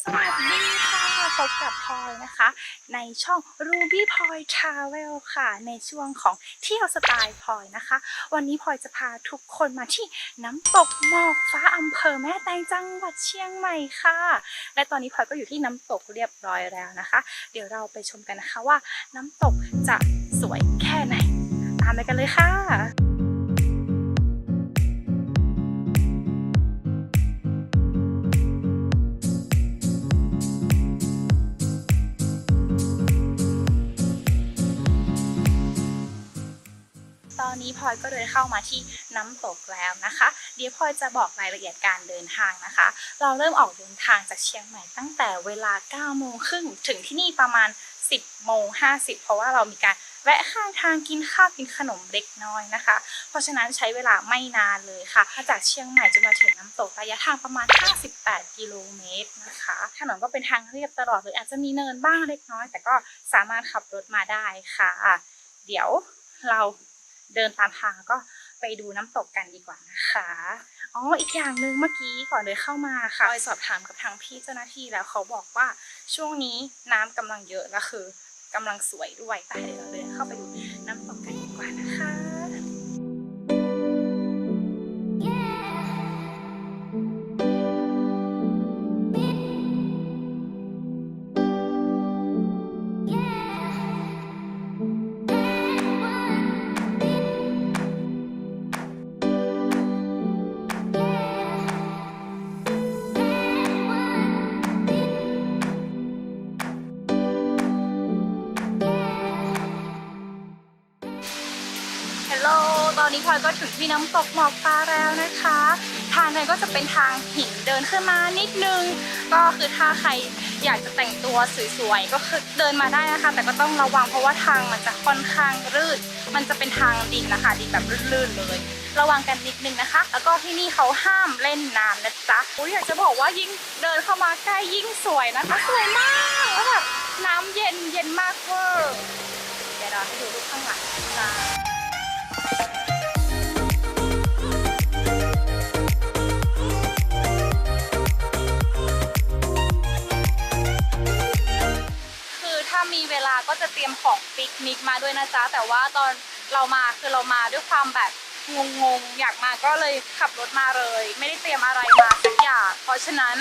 สวัสดีค่ะพบกับพลอยนะคะ ในช่อง Ruby p o y Travel ค่ะ ในช่วงของเที่ยวสไตล์พลอยนะคะ วันนี้พลอยจะพาทุกคนมาที่น้ำตกหมอกฟ้าอำเภอแม่แตงจังหวัดเชียงใหม่ค่ะ และตอนนี้พลอยก็อยู่ที่น้ำตกเรียบร้อยแล้วนะคะ เดี๋ยวเราไปชมกันนะคะว่าน้ำตกจะสวยแค่ไหน ตามไปกันเลยค่ะ นี้พลอยก็เดินเข้ามาที่น้ำตกแล้วนะคะ เดี๋ยวพลอยจะบอกรายละเอียดการเดินทางนะคะ เราเริ่มออกเดินทางจากเชียงใหม่ตั้งแต่เวลา9โมงครึ่งถึงที่นี่ประมาณ 10โมง50 เพราะว่าเรามีการแวะข้างทางกินข้าวกินขนมเล็กน้อยนะคะ เพราะฉะนั้นใช้เวลาไม่นานเลยค่ะมาจากเชียงใหม่จนมาถึงน้ำตกระยะทางประมาณ 58 กิโลเมตรนะคะ ถนนก็เป็นทางเรียบตลอดเลยอาจจะมีเนินบ้างเล็กน้อย แต่ก็สามารถขับรถมาได้ค่ะ เดี๋ยวเรา เดินตามทางก็ไปดูน้ำตกกันดีกว่านะคะอ๋ออีกอย่างหนึ่งเมื่อกี้ก่อนเลยเข้ามาค่ะไปสอบถามกับทางพี่เจ้าหน้าที่แล้วเขาบอกว่าช่วงนี้น้ำกำลังเยอะและคือกำลังสวยด้วยไปเดี๋ยวเราเดินเข้าไปดู อนนี้พลอยก็ถึงที่น้ำตกหมอกฟ้าแล้วนะคะ ทางนั้นก็จะเป็นทางหินเดินขึ้นมานิดนึง ก็คือถ้าใครอยากจะแต่งตัวสวยๆก็คือเดินมาได้นะคะ แต่ก็ต้องระวังเพราะว่าทางมันจะค่อนข้างลื่น มันจะเป็นทางดินนะคะดินแบบลื่นๆเลย ระวังกันนิดนึงนะคะ แล้วก็ที่นี่เขาห้ามเล่นน้ำนะจ๊ะอุ้ยอยากจะบอกว่ายิ่งเดินเข้ามาใกล้ยิ่งสวยนะคะสวยมากแล้วแบบน้ำเย็นเย็นมากเวอร์เดี๋ยวเราให้ดูรูปข้างหลังนะ นิกมาด้วยนะจ๊ะแต่ว่าตอนเรามาคือเรามาด้วยความแบบงงๆอยากมาก็เลยขับรถมาเลย ไม่ได้เตรียมอะไรมาสักอย่างเพราะฉะนั้น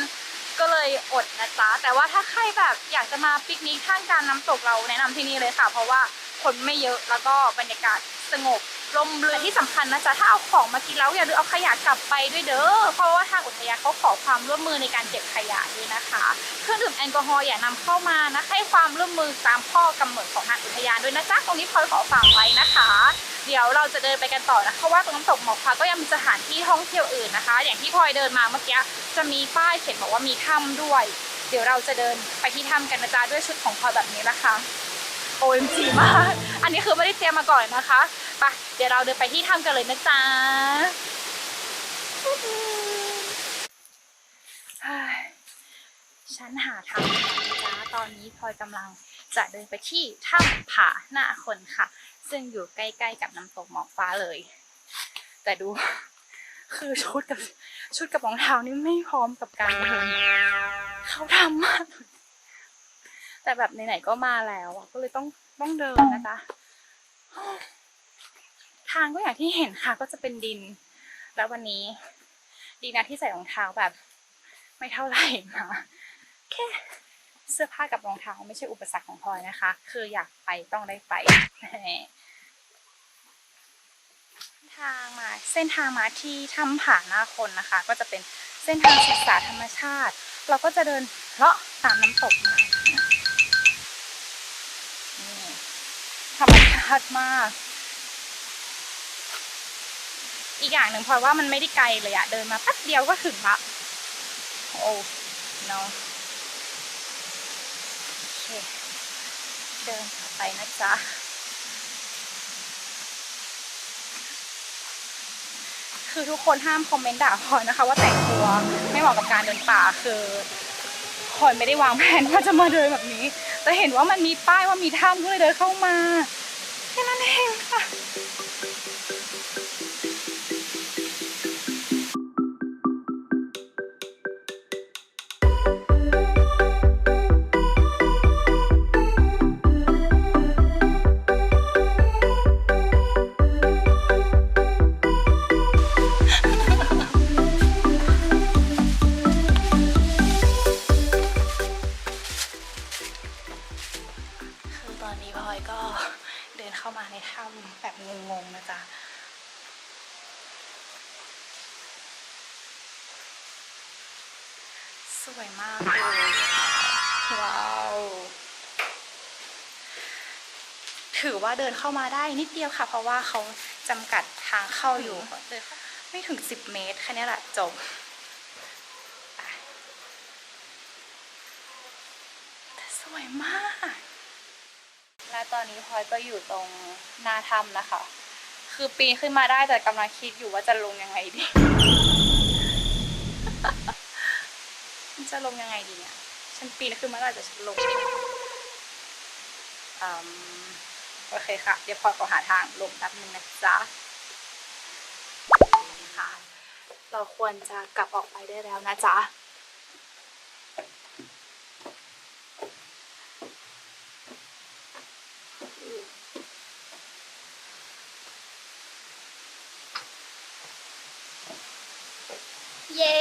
ก็เลยอดนะจ๊ะแต่ว่าถ้าใครแบบอยากจะมาปิกนิกท่ามกลางน้ำตกเราแนะนำที่นี่เลยค่ะ เพราะว่า คนไม่เยอะแล้วก็บรรยากาศสงบร่มรื่นที่สำคัญนะจ๊ะถ้าเอาของมากินแล้วอย่าลืมเอาขยะกลับไปด้วยเด้อเพราะว่าทางอุทยานเขาขอความร่วมมือในการเก็บขยะด้วยนะคะเครื่องดื่มแอลกอฮอล์อย่านำเข้ามานะให้ความร่วมมือตามข้อกำหนดของทางอุทยานด้วยนะจ๊ะตรงนี้พลอยขอฝากไว้นะคะ เดี๋ยวเราจะเดินไปกันต่อนะเพราะว่าตรงน้ำตกหมอกฟ้าก็ยังมีสถานที่ท่องเที่ยวอื่นนะคะ อย่างที่พลอยเดินมาเมื่อกี้จะมีป้ายเขียนบอกว่ามีถ้ำด้วย เดี๋ยวเราจะเดินไปที่ถ้ำกันนะจ๊ะด้วยชุดของพลอยแบบนี้นะคะ OMG มาก อันนี้คือไม่ได้เตรียมมาก่อนนะคะไปเดี๋ยวเราเดินไปที่ถ้ำกันเลยนะจ๊ะเฮ้ยฉันหาทางไม่เจอนะจ๊ะตอนนี้พลอยกำลังจะเดินไปที่ถ้ำผาหน้าคนค่ะ ซึ่งอยู่ใกล้ๆกับน้ำตกหมอกฟ้าเลย แต่ดูคือชุดกับชุดกับรองเท้านี่ไม่พร้อมกับการเดินเขาทำมาก แต่แบบไหนๆก็มาแล้วอะก็เลยต้องต้องเดินนะจ๊ะทางก็อย่างที่เห็นค่ะ ก็จะเป็นดิน แล้ววันนี้ ดีนะที่ใส่รองเท้าแบบ ไม่เท่าไหร่มาแค่เสื้อผ้ากับรองเท้าไม่ใช่อุปสรรคของพลอยนะคะ คืออยากไปต้องได้ไป ทางมาเส้นทางมาที่ถ้ำผาหน้าคนนะคะ ก็จะเป็นเส้นทางศึกษาธรรมชาติ เราก็จะเดินเลาะตามน้ำตกมานี่ธรรม ชาติมาก อีกอย่างหนึ่งเพราะว่ามันไม่ได้ไกลเลยอะเดินมาแป๊บเดียวก็ถึงละโอ้เนาะโอเคเดินไปนะจ๊ะคือทุกคนห้ามคอมเมนต์ด่าพลอยนะคะ ว่าแต่งตัวไม่เหมาะกับการเดินป่าคือพลอยไม่ได้วางแผนว่าจะมาเดินแบบนี้ แต่เห็นว่ามันมีป้ายว่ามีถ้ำก็เลยเดินเข้ามา แค่นั้นเองค่ะ ข้ามาในถ้ำแบบงงๆนะจ๊ะสวยมากเลยว้าว ถือว่าเดินเข้ามาได้นิดเดียวค่ะ เพราะว่าเขาจำกัดทางเข้าอยู่ ไม่ถึง10เมตร แค่นี้แหละจบแต่สวยมาก ตอนนี้พลอยก็อยู่ตรงหน้าถ้ำนะคะ คือปีนขึ้นมาได้แต่กำลังคิดอยู่ว่าจะลงยังไงดี จะลงยังไงดีเนี่ย ฉันปีนขึ้นมาได้แต่ฉันลงอืมโอเคค่ะ เดี๋ยวพลอยก็หาทางลงแป๊บนึงนะจ๊ะนะคะเราควรจะกลับออกไปได้แล้วนะจ๊ะ เย้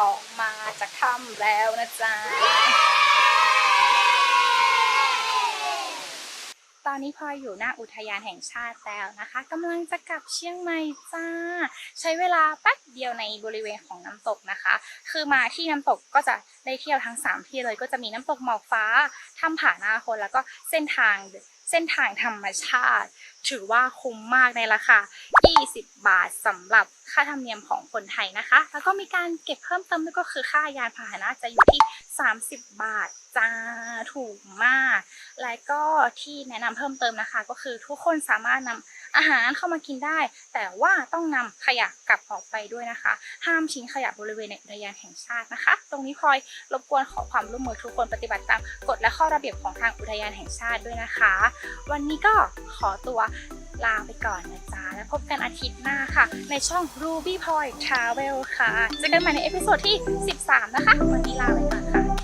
ออกมาจากถ้ำแล้วนะจ๊ะ ตอนนี้พลอยอยู่หน้าอุทยานแห่งชาติแล้วนะคะกำลังจะกลับเชียงใหม่จ้า ใช้เวลาแป๊บเดียวในบริเวณของน้ำตกนะคะ คือมาที่น้ำตกก็จะได้เที่ยวทั้ง 3 ที่เลยก็จะมีน้ำตกหมอกฟ้าถ้ำผาหน้าคนแล้วก็เส้นทางเส้นทางธรรมชาติ ถือว่าคุ้มมากในราคา 20 บาทสำหรับค่าธรรมเนียมของคนไทยนะคะ แล้วก็มีการเก็บเพิ่มเติมด้วยก็คือค่ายานพาหนะจะอยู่ที่ 30 บาทจ้าถูกมาก และก็ที่แนะนำเพิ่มเติมนะคะ ก็คือทุกคนสามารถนำ อาหารเข้ามากินได้ แต่ว่าต้องนำขยะกลับออกไปด้วยนะคะ ห้ามทิ้งขยะบริเวณในอุทยานแห่งชาตินะคะ ตรงนี้พลอยรบกวนขอความร่วมมือทุกคนปฏิบัติตามกฎและข้อระเบียบของทางอุทยานแห่งชาติด้วยนะคะ วันนี้ก็ขอตัวลาไปก่อนนะจ๊ะ แล้วพบกันอาทิตย์หน้าค่ะ ในช่อง Ruby Point Travel ค่ะ เจอกันใหม่ในเอพิโซดที่ 13 นะคะ วันนี้ลาไปก่อนค่ะ